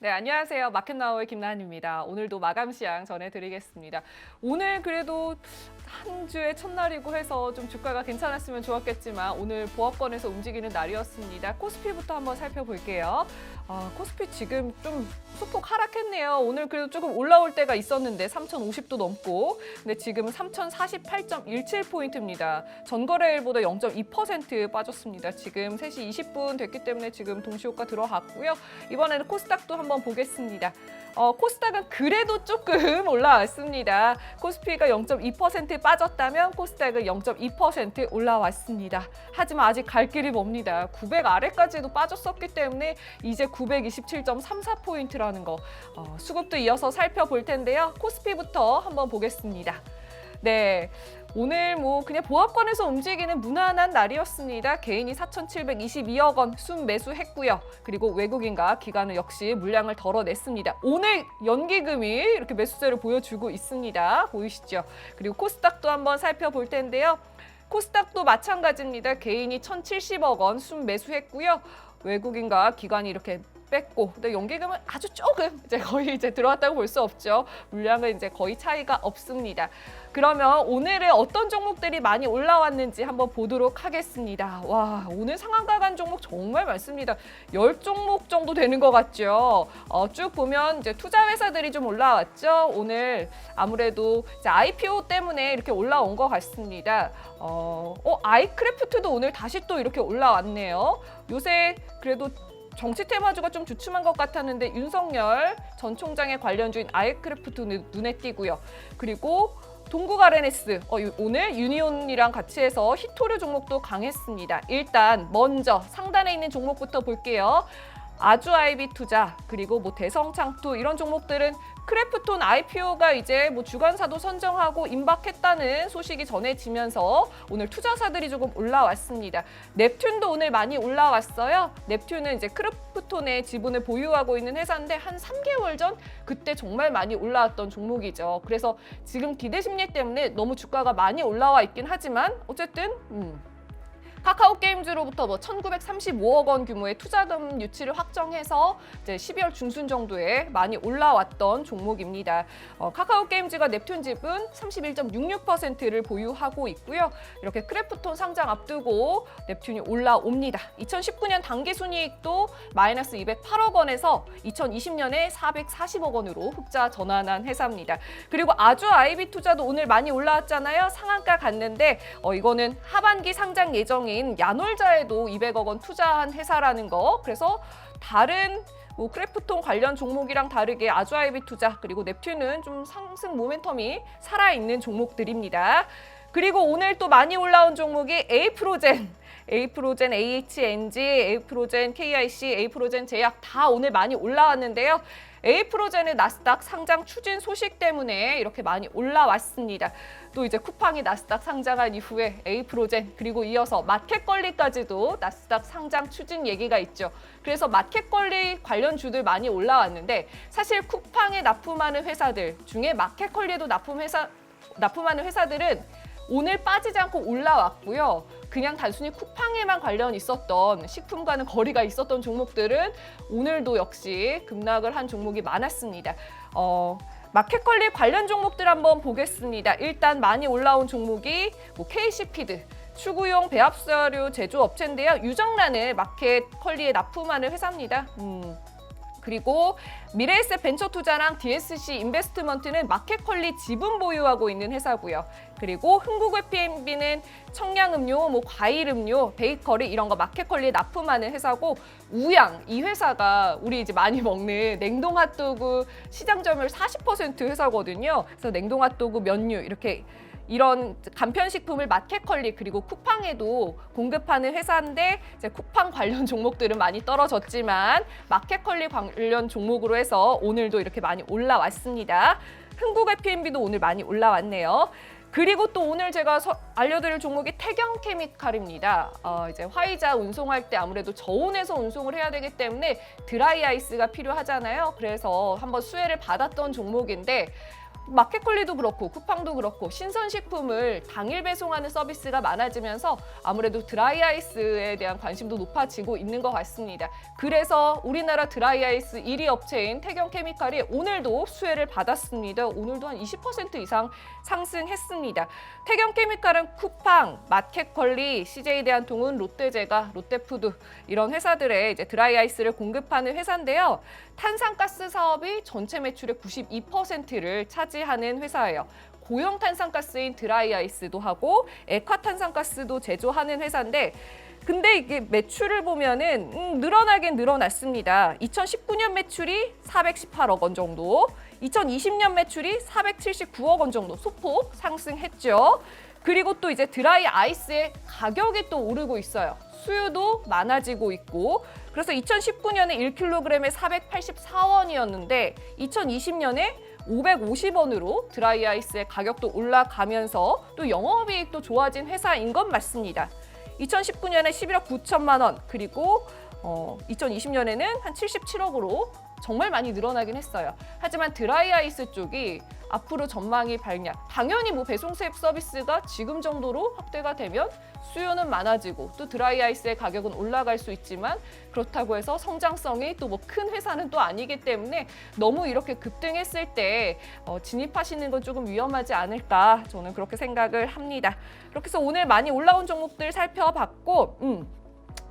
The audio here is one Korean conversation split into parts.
네, 안녕하세요. 마켓나우의 김나은입니다. 오늘도 마감 시향 전해드리겠습니다. 오늘 그래도 한 주의 첫날이고 해서 좀 주가가 괜찮았으면 좋았겠지만 오늘 보합권에서 움직이는 날이었습니다. 코스피부터 한번 살펴볼게요. 아, 코스피 지금 좀 소폭 하락했네요. 오늘 그래도 조금 올라올 때가 있었는데 3,050도 넘고 근데 지금은 3,048.17포인트입니다. 전거래일보다 0.2% 빠졌습니다. 지금 3시 20분 됐기 때문에 지금 동시효과 들어갔고요. 이번에는 코스닥도 한번 보겠습니다. 어, 코스닥은 그래도 조금 올라왔습니다. 코스피가 0.2% 빠졌다면 코스닥은 0.2% 올라왔습니다. 하지만 아직 갈 길이 멉니다. 900 아래까지도 빠졌었기 때문에 이제 927.34포인트라는 거 어, 수급도 이어서 살펴볼 텐데요. 코스피부터 한번 보겠습니다. 네. 오늘 뭐 그냥 보합권에서 움직이는 무난한 날이었습니다. 개인이 4,722억 원 순매수했고요. 그리고 외국인과 기관은 역시 물량을 덜어냈습니다. 오늘 연기금이 이렇게 매수세를 보여주고 있습니다. 보이시죠? 그리고 코스닥도 한번 살펴볼 텐데요. 코스닥도 마찬가지입니다. 개인이 1,070억 원 순매수했고요. 외국인과 기관이 이렇게 뺐고 근데 연기금은 아주 조금 이제 거의 이제 들어왔다고 볼 수 없죠. 물량은 이제 거의 차이가 없습니다. 그러면 오늘은 어떤 종목들이 많이 올라왔는지 한번 보도록 하겠습니다. 와, 오늘 상한가 간 종목 정말 많습니다. 열 종목 정도 되는 것 같죠. 어, 쭉 보면 이제 투자 회사들이 좀 올라왔죠. 오늘 아무래도 이제 IPO 때문에 이렇게 올라온 것 같습니다. 어, 어 아이크래프트도 오늘 다시 또 이렇게 올라왔네요. 요새 그래도 정치 테마주가 좀 주춤한 것 같았는데 윤석열 전 총장의 관련주인 아이크래프트 눈에- 띄고요. 그리고 동국 아레네스 어, 유- 오늘 유니온이랑 같이 해서 히토류 종목도 강했습니다. 일단 먼저 상단에 있는 종목부터 볼게요. 아주 아이비 투자 그리고 뭐 대성창투 이런 종목들은 크래프톤 IPO가 이제 뭐 주관사도 선정하고 임박했다는 소식이 전해지면서 오늘 투자사들이 조금 올라왔습니다. 넵튠도 오늘 많이 올라왔어요. 넵튠은 이제 크래프톤의 지분을 보유하고 있는 회사인데 한 3개월 전 그때 정말 많이 올라왔던 종목이죠. 그래서 지금 기대 심리 때문에 너무 주가가 많이 올라와 있긴 하지만 어쨌든 음. 카카오 게임즈로부터 뭐 1,935억 원 규모의 투자금 유치를 확정해서 이제 12월 중순 정도에 많이 올라왔던 종목입니다. 어, 카카오 게임즈가 넵튠 지분 31.66%를 보유하고 있고요. 이렇게 크래프톤 상장 앞두고 넵튠이 올라옵니다. 2019년 당기 순이익도 마이너스 208억 원에서 2020년에 440억 원으로 흑자 전환한 회사입니다. 그리고 아주 아이비 투자도 오늘 많이 올라왔잖아요. 상한가 갔는데 어, 이거는 하반기 상장 예정 인 야놀자에도 200억 원 투자한 회사라는 거. 그래서 다른 뭐 크래프톤 관련 종목이랑 다르게 아주 아이비 투자 그리고 넵튠은 좀 상승 모멘텀이 살아있는 종목들입니다. 그리고 오늘 또 많이 올라온 종목이 에이프로젠. 에이프로젠, AHNG, 에이프로젠, KIC, 에이프로젠 제약 다 오늘 많이 올라왔는데요. 에이프로젠의 나스닥 상장 추진 소식 때문에 이렇게 많이 올라왔습니다. 또 이제 쿠팡이 나스닥 상장한 이후에 에이프로젠 그리고 이어서 마켓컬리까지도 나스닥 상장 추진 얘기가 있죠. 그래서 마켓컬리 관련 주들 많이 올라왔는데 사실 쿠팡에 납품하는 회사들 중에 마켓컬리에도 납품 회사 납품하는 회사들은 오늘 빠지지 않고 올라왔고요. 그냥 단순히 쿠팡에만 관련 있었던 식품과는 거리가 있었던 종목들은 오늘도 역시 급락을 한 종목이 많았습니다. 어, 마켓컬리 관련 종목들 한번 보겠습니다. 일단 많이 올라온 종목이 뭐 KC피드, 추구용 배합사료 제조업체인데요. 유정란을 마켓컬리에 납품하는 회사입니다. 음. 그리고 미래에셋 벤처 투자랑 DSC 인베스트먼트는 마켓컬리 지분 보유하고 있는 회사고요. 그리고 흥국의 PNB는 청량음료, 뭐 과일음료, 베이커리 이런 거 마켓컬리에 납품하는 회사고 우양 이 회사가 우리 이제 많이 먹는 냉동 핫도그 시장 점유율 40% 회사거든요. 그래서 냉동 핫도그 면류 이렇게 이런 간편식품을 마켓컬리 그리고 쿠팡에도 공급하는 회사인데 이제 쿠팡 관련 종목들은 많이 떨어졌지만 마켓컬리 관련 종목으로 해서 오늘도 이렇게 많이 올라왔습니다. 흥국의 PNB도 오늘 많이 올라왔네요. 그리고 또 오늘 제가 서- 알려드릴 종목이 태경 케미칼입니다. 어, 이제 화이자 운송할 때 아무래도 저온에서 운송을 해야 되기 때문에 드라이 아이스가 필요하잖아요. 그래서 한번 수혜를 받았던 종목인데 마켓컬리도 그렇고 쿠팡도 그렇고 신선식품을 당일 배송하는 서비스가 많아지면서 아무래도 드라이아이스에 대한 관심도 높아지고 있는 것 같습니다. 그래서 우리나라 드라이아이스 1위 업체인 태경케미칼이 오늘도 수혜를 받았습니다. 오늘도 한 20% 이상 상승했습니다. 태경케미칼은 쿠팡, 마켓컬리, CJ대한통운, 롯데제과, 롯데푸드 이런 회사들의 이제 드라이아이스를 공급하는 회사인데요. 탄산가스 사업이 전체 매출의 92%를 차지 하는 회사예요. 고형 탄산가스인 드라이아이스도 하고 액화 탄산가스도 제조하는 회사인데 근데 이게 매출을 보면은 음, 늘어나긴 늘어났습니다. 2019년 매출이 418억 원 정도, 2020년 매출이 479억 원 정도 소폭 상승했죠. 그리고 또 이제 드라이 아이스의 가격이 또 오르고 있어요. 수요도 많아지고 있고 그래서 2019년에 1kg에 484원이었는데 2020년에 550원으로 드라이 아이스의 가격도 올라가면서 또 영업이익도 좋아진 회사인 건 맞습니다. 2019년에 11억 9천만 원 그리고 어, 2020년에는 한 77억으로 정말 많이 늘어나긴 했어요. 하지만 드라이 아이스 쪽이 앞으로 전망이 밝냐? 당연히 뭐 배송 서비스가 지금 정도로 확대가 되면 수요는 많아지고 또 드라이 아이스의 가격은 올라갈 수 있지만 그렇다고 해서 성장성이 또 뭐 큰 회사는 또 아니기 때문에 너무 이렇게 급등했을 때 어, 진입하시는 건 조금 위험하지 않을까 저는 그렇게 생각을 합니다. 그렇게 해서 오늘 많이 올라온 종목들 살펴봤고 음,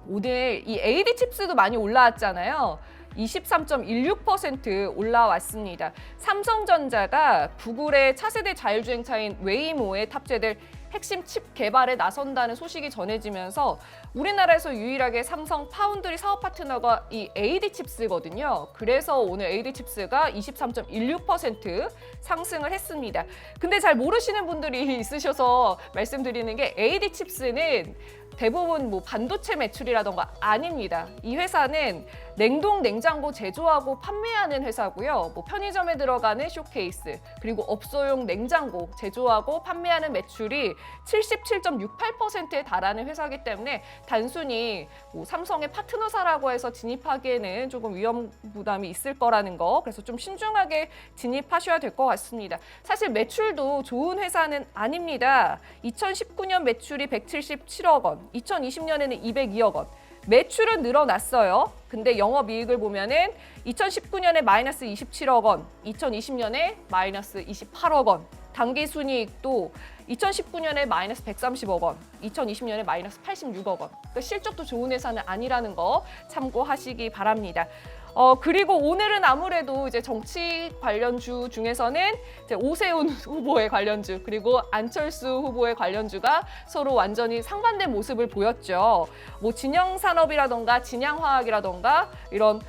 오늘 이 AD 칩스도 많이 올라왔잖아요. 23.16% 올라왔습니다. 삼성전자가 구글의 차세대 자율주행차인 웨이모에 탑재될 핵심 칩 개발에 나선다는 소식이 전해지면서 우리나라에서 유일하게 삼성 파운드리 사업 파트너가 이 AD 칩스거든요. 그래서 오늘 AD 칩스가 23.16% 상승을 했습니다. 근데 잘 모르시는 분들이 있으셔서 말씀드리는 게 AD 칩스는 대부분 뭐 반도체 매출이라던가 아닙니다. 이 회사는 냉동 냉장고 제조하고 판매하는 회사고요. 뭐 편의점에 들어가는 쇼케이스 그리고 업소용 냉장고 제조하고 판매하는 매출이 77.68%에 달하는 회사이기 때문에 단순히 뭐 삼성의 파트너사라고 해서 진입하기에는 조금 위험 부담이 있을 거라는 거 그래서 좀 신중하게 진입하셔야 될 것 같습니다. 사실 매출도 좋은 회사는 아닙니다. 2019년 매출이 177억 원, 2020년에는 202억 원. 매출은 늘어났어요. 근데 영업이익을 보면은 2019년에 마이너스 27억 원, 2020년에 마이너스 28억 원. 당기순이익도 2019년에 마이너스 130억 원, 2020년에 마이너스 86억 원. 그러니까 실적도 좋은 회사는 아니라는 거 참고하시기 바랍니다. 어 그리고 오늘은 아무래도 이제 정치 관련주 중에서는 이제 오세훈 후보의 관련주 그리고 안철수 후보의 관련주가 서로 완전히 상반된 모습을 보였죠. 뭐 진영 산업이라던가 진양화학이라던가 이런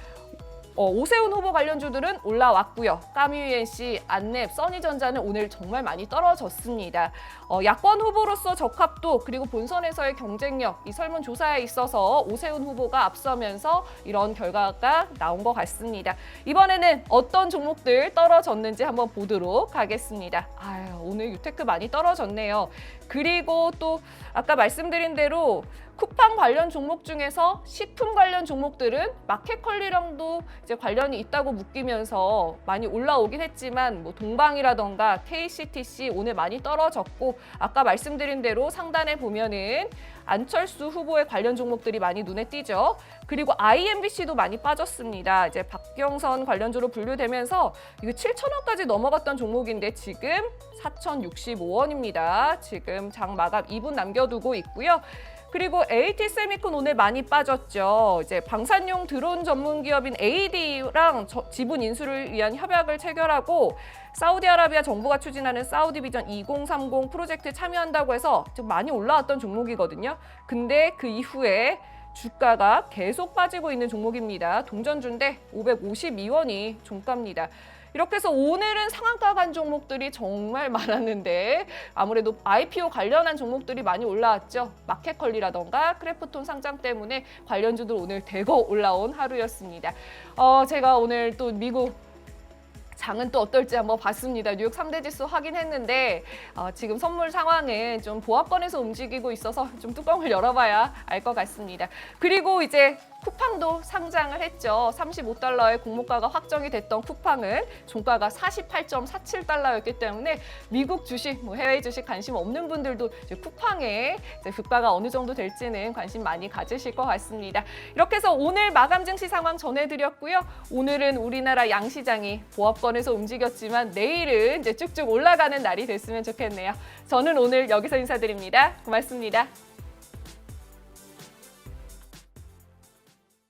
어, 오세훈 후보 관련주들은 올라왔고요. 까뮤엔씨, 안랩, 써니전자는 오늘 정말 많이 떨어졌습니다. 어, 야권 후보로서 적합도 그리고 본선에서의 경쟁력 이 설문조사에 있어서 오세훈 후보가 앞서면서 이런 결과가 나온 것 같습니다. 이번에는 어떤 종목들 떨어졌는지 한번 보도록 하겠습니다. 아유, 오늘 유테크 많이 떨어졌네요. 그리고 또 아까 말씀드린 대로 쿠팡 관련 종목 중에서 식품 관련 종목들은 마켓컬리랑도 이제 관련이 있다고 묶이면서 많이 올라오긴 했지만 뭐 동방이라던가 KCTC 오늘 많이 떨어졌고 아까 말씀드린 대로 상단에 보면은 안철수 후보의 관련 종목들이 많이 눈에 띄죠. 그리고 IMBC도 많이 빠졌습니다. 이제 박경선 관련주로 분류되면서 이거 7천 원까지 넘어갔던 종목인데 지금 4,065원입니다. 지금 장 마감 2분 남겨두고 있고요. 그리고 AT 세미콘 오늘 많이 빠졌죠. 이제 방산용 드론 전문 기업인 AD랑 지분 인수를 위한 협약을 체결하고 사우디아라비아 정부가 추진하는 사우디 비전 2030 프로젝트에 참여한다고 해서 좀 많이 올라왔던 종목이거든요. 근데 그 이후에 주가가 계속 빠지고 있는 종목입니다. 동전주인데 552원이 종가입니다. 이렇게 해서 오늘은 상한가 간 종목들이 정말 많았는데 아무래도 IPO 관련한 종목들이 많이 올라왔죠. 마켓컬리라던가 크래프톤 상장 때문에 관련주들 오늘 대거 올라온 하루였습니다. 어, 제가 오늘 또 미국 장은 또 어떨지 한번 봤습니다. 뉴욕 3대 지수 확인했는데 어, 지금 선물 상황은 좀 보합권에서 움직이고 있어서 좀 뚜껑을 열어봐야 알 것 같습니다. 그리고 이제 쿠팡도 상장을 했죠. 35달러의 공모가가 확정이 됐던 쿠팡은 종가가 48.47달러였기 때문에 미국 주식, 뭐 해외 주식 관심 없는 분들도 이제 쿠팡의 주가가 어느 정도 될지는 관심 많이 가지실 것 같습니다. 이렇게 해서 오늘 마감 증시 상황 전해드렸고요. 오늘은 우리나라 양시장이 보합권에서 움직였지만 내일은 이제 쭉쭉 올라가는 날이 됐으면 좋겠네요. 저는 오늘 여기서 인사드립니다. 고맙습니다.